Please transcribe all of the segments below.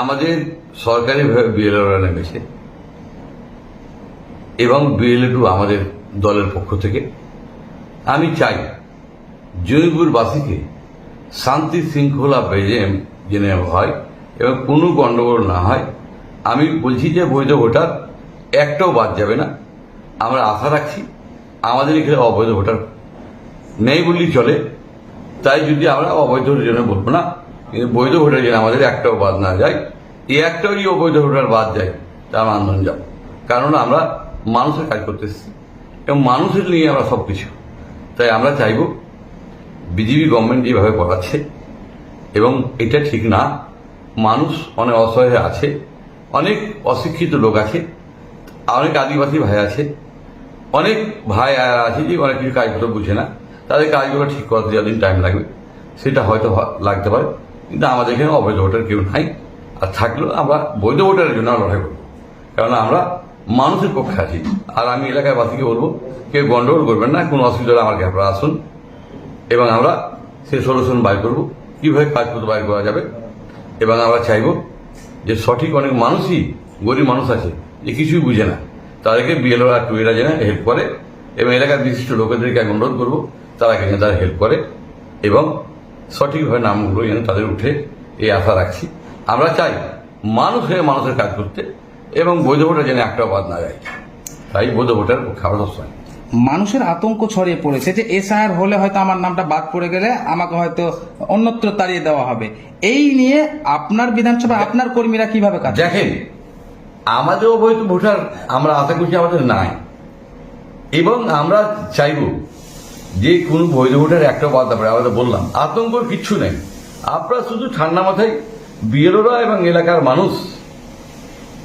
আমাদের সরকারিভাবে বিএলওরা নেমেছে। এবং বিএলএটু আমাদের দলের পক্ষ থেকে। আমি চাই জয়পুরবাসীকে শান্তি শৃঙ্খলা বেজে জেনে হয় এবং কোনো গণ্ডগোল না হয়। আমি বলছি যে বৈধ ভোটার একটাও বাদ যাবে না। আমরা আশা রাখছি আমাদের এখানে অবৈধ ভোটার নেই বললেই চলে। তাই যদি আমরা অবৈধ জন্য বলব না কিন্তু বৈধ ভোটার যেন আমাদের একটাও বাদ না যায়। এই একটাও যদি অবৈধ ভোটার বাদ যায়, তা আমরা আন্দোলন যাব। কারণ আমরা মানুষের কাজ করতে এসেছি। এবং মানুষের নিয়ে আমরা সব কিছু তাই আমরা চাইব বিজেপি গভর্নমেন্ট যেভাবে করাচ্ছে এবং এটা ঠিক না। মানুষ অনেক অসহায় আছে, অনেক অশিক্ষিত লোক আছে, অনেক আদিবাসী ভাই আছে, অনেক ভাই আছে যে অনেক কিছু কাজগুলো বুঝে না। তাদের কাজগুলো ঠিক করতে যতদিন টাইম লাগবে, সেটা হয়তো লাগতে পারে। কিন্তু আমাদের এখানে অবৈধ ভোটার কেউ নাই। আর থাকলেও আমরা বৈধ ভোটারের জন্য লড়াই করব। কারণ আমরা মানুষের পক্ষে আছি। আর আমি এলাকায় বাসীকে বলব, কেউ গন্ডগোল করবেন না, কোনো অসুবিধা হলে আমার আপনারা আসুন। এবং আমরা সেই সলিউশন বাইর করব। কীভাবে কাজপত্র বাইর করা যাবে? এবং আমরা চাইব যে সঠিক অনেক মানুষই, গরিব মানুষ আছে, যে কিছুই বুঝে না, তাদেরকে বিএলও আর টুয়েরা যেন হেল্প করে। এবং এলাকার বিশিষ্ট লোকেদেরকে অনুরোধ করব, তারা যেন তারা হেল্প করে। এবং সঠিকভাবে নামগুলো যেন তাদের উঠে এই আশা রাখছি। আমরা চাই মানুষ হয়ে মানুষের কাজ করতে এবং বৈধ ভোটার যেন একটাও বাদ না যায়। তাই বৈধ ভোটার আমরা সবসময় মানুষের আতঙ্ক ছড়িয়ে পড়েছে যে এসআইআর হলে হয়তো আমার নামটা বাদ পড়ে গেলে আমাকে হয়তো অন্যত্র তাড়িয়ে দেওয়া হবে। এই নিয়ে আপনার বিধানসভা আপনার কর্মীরা কীভাবে কাজ দেখেন আমাদের অবৈধ ভোটার আমরা আশা করছি আমাদের নাই। এবং আমরা চাইব যে কোনো বৈধ ভোটার একটা বাদ পারে আমরা বললাম। আতঙ্কর কিচ্ছু নেই। আপনারা শুধু ঠান্ডা মাথায় বিএলওরা এবং এলাকার মানুষ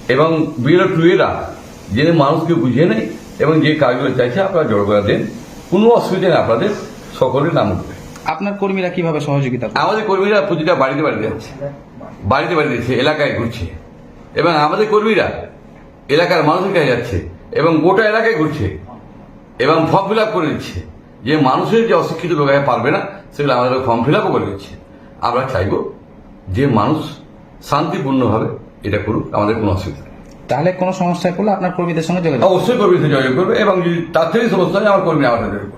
এবং বিএলও টুয়েরা যে মানুষকে বুঝিয়ে নেয় এবং যে কাজগুলো চাইছে আপনারা জড়ো করে দেন। কোনো অসুবিধা নেই আপনাদের সকলের নাম উঠবে। আপনার কর্মীরা কীভাবে সহযোগিতা আমাদের কর্মীরা প্রতিটা বাড়িতে বাড়িতে যাচ্ছে। বাড়িতে বাড়িতে যাচ্ছে এলাকায় ঘুরছে। এবং আমাদের কর্মীরা এলাকার মানুষের কাছে যাচ্ছে এবং গোটা এলাকায় ঘুরছে এবং ফর্ম ফিল আপ করে দিচ্ছে। যে মানুষের যে অশিক্ষিত লোক পারবে না সেগুলো আমাদের ফর্ম ফিল আপও করে দিচ্ছে। আমরা চাইব যে মানুষ শান্তিপূর্ণভাবে এটা করুক আমাদের কোনো অসুবিধা নেই। তাহলে কোনো সমস্যায় পড়লে আপনার কর্মীদের সঙ্গে যোগাযোগ অবশ্যই কর্মীদের সঙ্গে যোগাযোগ করবে এবং যদি তার থেকে সমস্যা হয় আমার কর্মী আমার সাথে করবে।